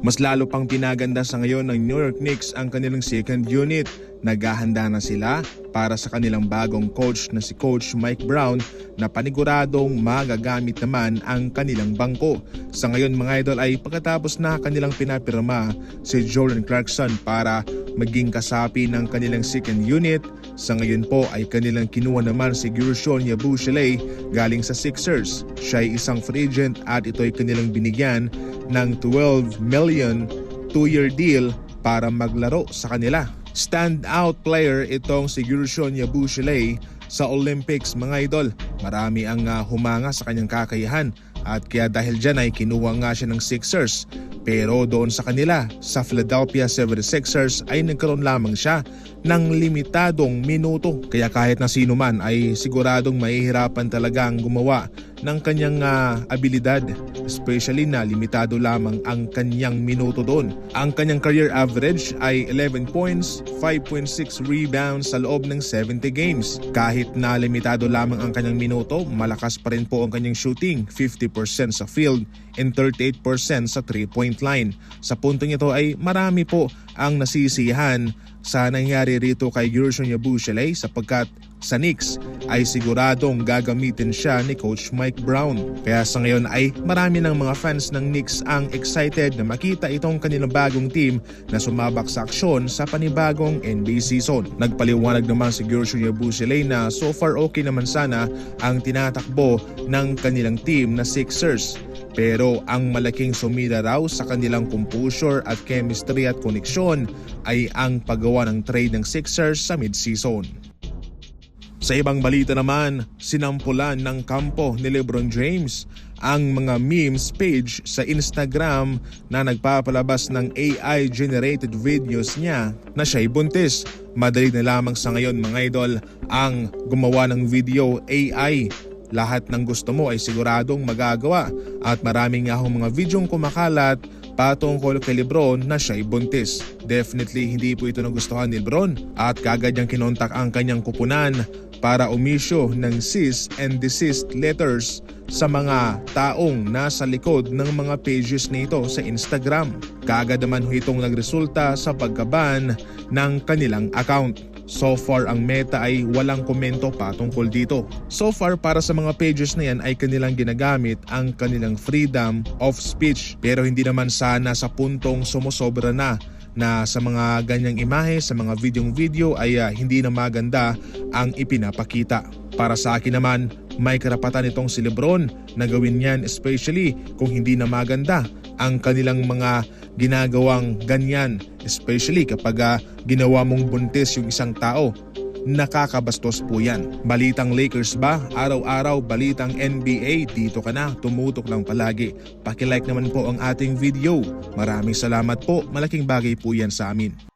Mas lalo pang pinaganda sa ngayon ng New York Knicks ang kanilang second unit. Naghahanda na sila para sa kanilang bagong coach na si Coach Mike Brown na paniguradong magagamit naman ang kanilang bangko. Sa ngayon mga idol ay pagkatapos na kanilang pinapirma si Jordan Clarkson para maging kasapi ng kanilang second unit, sa ngayon po ay kanilang kinuha naman si Gershon Yabusele galing sa Sixers. Siya ay isang free agent at ito ay kanilang binigyan ng 12 million two-year deal para maglaro sa kanila. Standout player itong si Gershon Yabusele sa Olympics mga idol. Marami ang uh, humanga sa kanyang kakayahan at kaya dahil dyan ay kinuha nga siya ng Sixers. Pero doon sa kanila, sa Philadelphia 76ers ay nagkaroon lamang siya ng limitadong minuto. Kaya kahit na sino man ay siguradong mahihirapan talagang gumawa ng kanyang uh, abilidad. Especially na limitado lamang ang kanyang minuto doon. Ang kanyang career average ay 11 points, 5.6 rebounds sa loob ng 70 games. Kahit na limitado lamang ang kanyang minuto, malakas pa rin po ang kanyang shooting, 50% sa field and 38% sa 3-point line. Sa puntong ito ay marami po ang nasisiyahan sa nangyari rito kay Gershon Yabusele sapagkat sa Knicks ay siguradong gagamitin siya ni Coach Mike Brown. Kaya sa ngayon ay marami ng mga fans ng Knicks ang excited na makita itong kanilang bagong team na sumabak sa aksyon sa panibagong NBA season. Nagpaliwanag naman si Gershon Yabusele na so far okay naman sana ang tinatakbo ng kanilang team na Sixers. Pero ang malaking sumira raw sa kanilang composure at chemistry at koneksyon ay ang paggawa ng trade ng Sixers sa mid-season. Sa ibang balita naman, sinampulan ng kampo ni Lebron James ang mga memes page sa Instagram na nagpapalabas ng AI-generated videos niya na siya'y buntis. Madali na lamang sa ngayon mga idol ang gumawa ng video AI lahat ng gusto mo ay siguradong magagawa at maraming nga akong mga videong kumakalat patungkol kay Lebron na siya'y buntis. Definitely hindi po ito nagustuhan ni Lebron at kagad niyang kinontak ang kanyang kupunan para umisyo ng cease and desist letters sa mga taong nasa likod ng mga pages nito sa Instagram. Kagad naman ho itong nagresulta sa pagkaban ng kanilang account. So far ang meta ay walang komento patungkol dito. So far para sa mga pages na yan ay kanilang ginagamit ang kanilang freedom of speech pero hindi naman sana sa puntong sumusobra na na sa mga ganyang imahe, sa mga videong video ay uh, hindi na maganda ang ipinapakita. Para sa akin naman, may karapatan itong si Lebron na gawin yan especially kung hindi na maganda ang kanilang mga ginagawang ganyan especially kapag uh, ginawa mong buntis yung isang tao nakakabastos po yan. Balitang Lakers ba? Araw-araw balitang NBA, dito ka na, tumutok lang palagi. Pakilike naman po ang ating video. Maraming salamat po, malaking bagay po yan sa amin.